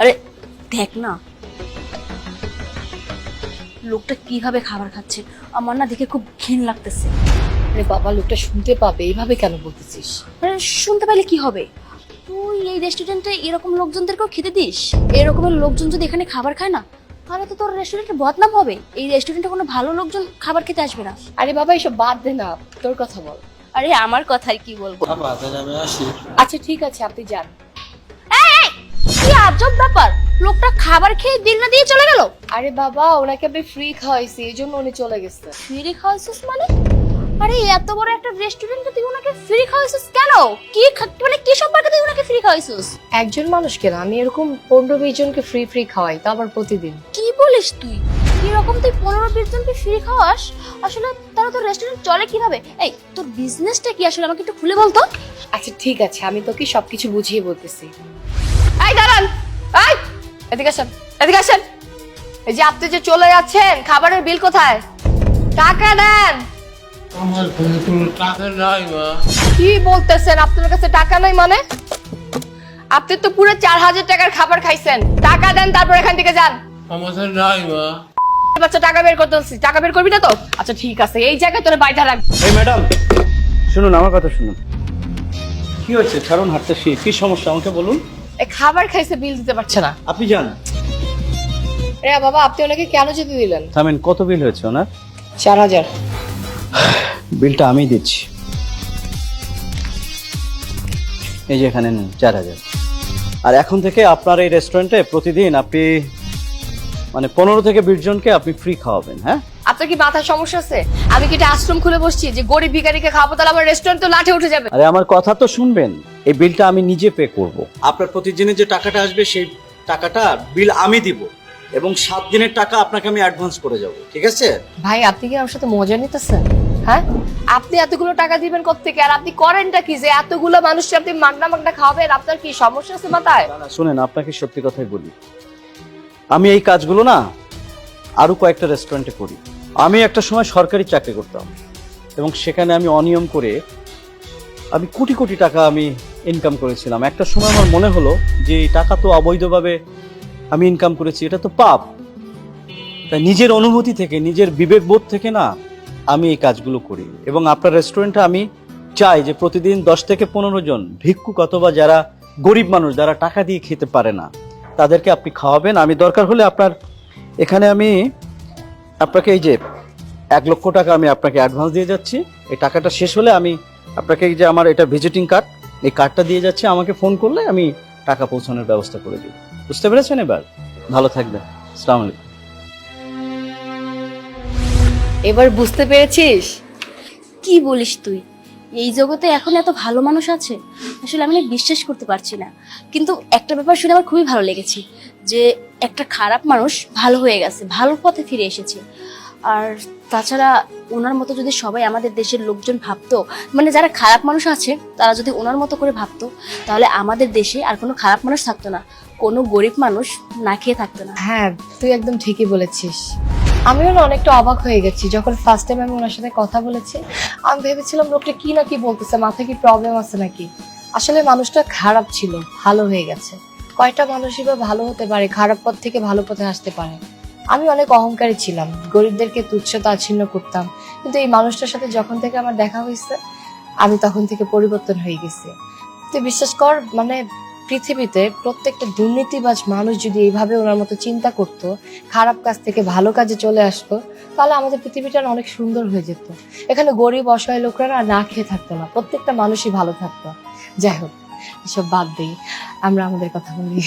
আরে দেখ না। লোকটা কীভাবে খাবার খাচ্ছে আমার না দেখে খুব ঘিন লাগতেছে। আরে বাবা লোকটা শুনতে পাবে এইভাবে কেন বলতেছিস? আরে শুনতে পাইলে কি হবে? তুই এই রেস্টুরেন্টে এরকম লোকজনদেরকেও খেতে দিস? এরকমের লোকজন যদি এখানে খাবার খায় না তাহলে তো তোর রেস্টুরেন্টের বদনাম হবে? এই রেস্টুরেন্টে কোনো ভালো লোকজন খাবার খেতে আসবে না। আরে বাবা এসব বাদ দে না তোর কথা বল। আরে আমার কথাই কি বলব? বাবা তাহলে আমি আসি। আচ্ছা ঠিক আছে আপনি যান। আজব ব্যাপার। লোকটা খাবার খেয়ে দিল না দিয়ে চলে গেল? আরে বাবা ওনাকে আমি ফ্রি খাওয়াইছি এই জন্য উনি চলে গেছে। ফ্রি খাওয়াইছিস মানে? আরে এত বড় একটা রেস্টুরেন্টে তুই ওনাকে ফ্রি খাওয়াইছিস কেন? কি মানে কি সম্পর্কে তুই ওনাকে ফ্রি খাওয়াইছিস? একজন মানুষ কেন আমি এরকম পনেরো বিশ জনকে ফ্রি ফ্রি খাওয়াই তা আবার প্রতিদিন। কি বলিস তুই? এরকম তুই পনেরো বিশ জনকে ফ্রি খাওয়াস? আসলে তারা তোর রেস্টুরেন্ট চলে কীভাবে? এই তোর বিজনেসটা কি? আসলে আমাকে একটু খুলে বলতো। আচ্ছা ঠিক আছে আমি তোকে সবকিছু বুঝিয়ে বলতেছি। এই এদিকে আসেন এদিকে আসেন। এই যে আপনি যে চলে যাচ্ছেন খাবারের বিল কোথায়? টাকা দেন। আমার কাছে কোনো টাকা নাই মা। কি বলতেছেন? আপনার কাছে টাকা নাই মানে? আপনি তো পুরো চার হাজার টাকার খাবার খাইছেন। টাকা দেন তারপর এখান থেকে যান। আমার কাছে নাই মা। বাচ্চা টাকা বের করতে বলছি টাকা বের করবি না তো? আচ্ছা ঠিক আছে। এই জায়গায় তোর বাইধা রাখ। এই ম্যাডাম শুনুন আমার কথা শুনুন। কি হয়েছে? ছাড়ুন হাঁটতেছি। কি সমস্যা? আমাকে বলুন। খাবার খাইছে বিল দিতে পারছে না। আপনি যান। রে বাবা আপনি ওনাকে কেন যেতে দিলেন? থামেন কত বিল হয়েছে ওনার? চার হাজার। বিলটা আমি দিচ্ছি। এই যে এখানে নেন চার হাজার। আর এখন থেকে আপনার এই রেস্টুরেন্টে প্রতিদিন আপনি মানে পনেরো থেকে বিশ জনকে আপনি ফ্রি খাওয়াবেন হ্যাঁ? আপনার কি মাথার সমস্যা আছে? আমি কি এটা আশ্রম খুলে বসছি যে গরিব ভিখারিকে খাব তাহলে আমার রেস্টুরেন্ট তো লাঠে উঠে যাবে। আরে আমার কথা তো শুনবেন। এই বিলটা আমি নিজে পে করব। আপনার প্রতিদিনের যে টাকাটা আসবে সেই টাকাটা বিল আমি দিব এবং সাত দিনের টাকা আপনাকে আমি অ্যাডভান্স করে যাব ঠিক আছে? ভাই আপনি কি আমার সাথে মজা নিতেছেন? হ্যাঁ? আপনি এতগুলো টাকা দিবেন কোথেকে আর আপনি করেনটা কি যে এতগুলো মানুষকে আপনি মাগনা মাগনা খাওয়াবেন? আপনার কি সমস্যা আছে মাথায়? না, না, শুনেন আপনাকে সত্যি কথাই বলি। আমি এই কাজগুলো না আরও কয়েকটা রেস্টুরেন্টে করি। আমি একটা সময় সরকারি চাকরি করতাম এবং সেখানে আমি অনিয়ম করে আমি কোটি কোটি টাকা আমি ইনকাম করেছিলাম। একটা সময় আমার মনে হলো যে এই টাকা তো অবৈধভাবে আমি ইনকাম করেছি, এটা তো পাপ। তাই নিজের অনুভূতি থেকে, নিজের বিবেকবোধ থেকে না আমি এই কাজগুলো করি। এবং আপনার রেস্টুরেন্টে আমি চাই যে প্রতিদিন দশ থেকে পনেরো জন ভিক্ষুক অথবা যারা গরিব মানুষ, যারা টাকা দিয়ে খেতে পারে না, তাদেরকে আপনি খাওয়াবেন। আমি দরকার হলে আপনার, এখানে আমি আপনাকে এই যে এক লক্ষ টাকা আমি আপনাকে অ্যাডভান্স দিয়ে যাচ্ছি। এই টাকাটা শেষ হলে আমি আপনাকে এই যে আমার এটা ভিজিটিং কার্ড এই কার্ডটা দিয়ে যাচ্ছে আমাকে ফোন করলে আমি টাকা পৌঁছানোর ব্যবস্থা করে দিব। বুঝতে পেরেছেন এবার? ভালো থাকবেন। আসসালামু আলাইকুম। এবার বুঝতে পেরেছিস? কি বলিস তুই? এই জগতে এখন এত ভালো মানুষ আছে আসলে আমি না বিশ্বাস করতে পারছি না। কিন্তু একটা ব্যাপার শুনে আমার খুবই ভালো লেগেছে যে একটা খারাপ মানুষ ভালো হয়ে গেছে ভালো পথে ফিরে এসেছে। আর তাছাড়া ওনার মতো যদি সবাই আমাদের দেশের লোকজন ভাবতো মানে যারা খারাপ মানুষ আছে, তারা যদি ওনার মতো করে ভাবতো, তাহলে আমাদের দেশে আর কোনো খারাপ মানুষ থাকতো না। কোনো গরিব মানুষ না খেয়ে থাকতো না। হ্যাঁ তুই একদম ঠিকই বলেছিস। আমিও না অনেকটা অবাক হয়ে গেছি। যখন ফার্স্ট টাইম আমি ওনার সাথে কথা বলেছি, আমি ভেবেছিলাম লোকটা কি না কি বলতেছে মাথায় কি প্রবলেম আছে নাকি? আসলে মানুষটা খারাপ ছিল, ভালো হয়ে গেছে। কয়টা মানুষই বা ভালো হতে পারে, খারাপ পথ থেকে ভালো পথে আসতে পারে। আমি অনেক অহংকারী ছিলাম, গরিবদেরকে তুচ্ছ তাচ্ছিন্ন করতাম, কিন্তু এই মানুষটার সাথে যখন থেকে আমার দেখা হয়েছে, আমি তখন থেকে পরিবর্তন হয়ে গেছি। তুই বিশ্বাস কর মানে পৃথিবীতে প্রত্যেকটা দুর্নীতিবাজ মানুষ যদি এইভাবে ওনার মতো চিন্তা করত, খারাপ কাজ থেকে ভালো কাজে চলে আসতো, তাহলে আমাদের পৃথিবীটা অনেক সুন্দর হয়ে যেত। এখানে গরিব, অসহায় লোকরা না না খেয়ে থাকতো না, প্রত্যেকটা মানুষই ভালো থাকতো। যাই হোক, এসব বাদ দিই আমরা আমাদের কথা বলি।